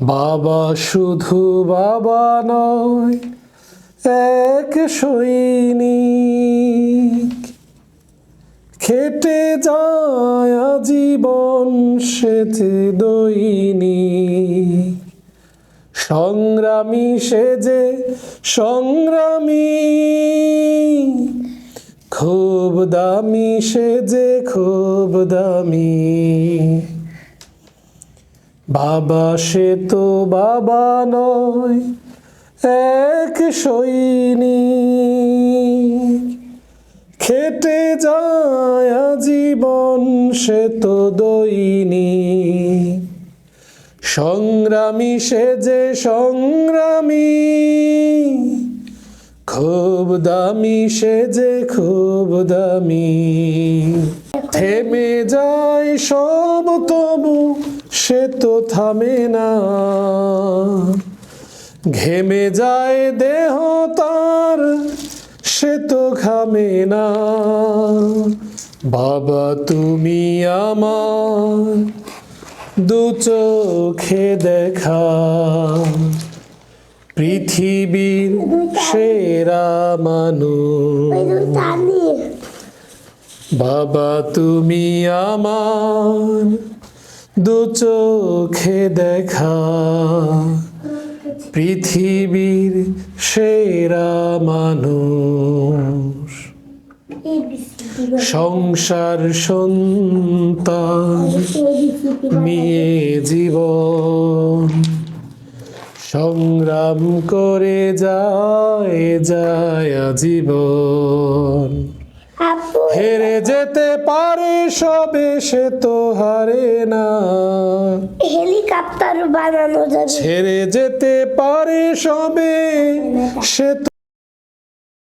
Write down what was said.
বাবা শুধু বাবা নয়, এক সৈনিক। খেটে যায় জীবন সেতে দৈনিক। সংগ্রামী সে যে সংগ্রামী। খুব দামি সে যে খুব দামি। বাবা সে তো বাবা নয়, এক সৈনিক। খেটে যায় জীবন সে তো দৈনিক। সংগ্রামী সে যে সংগ্রামী, খুব দামি সে যে খুব দামি। থেমে যায় সব তবু সে তো থামে না। ঘেমে যায় দেহ তার সে তো ঘামে না। বাবা তুমি আমার দু চোখে দেখা। পৃথিবীর সেরা মানুষ। বাবা তুমি আমার দু চোখে দেখা পৃথিবীর সেরা মানুষ। সংসার সন্তান নিয়ে জীবন। সংগ্রাম করে যায় যায় জীবন হেরে যেতে পারে সবে সে তো হারে না। হেলিকপ্টার বানানো যাবে। ছেড়ে যেতে পারে সবে সে তো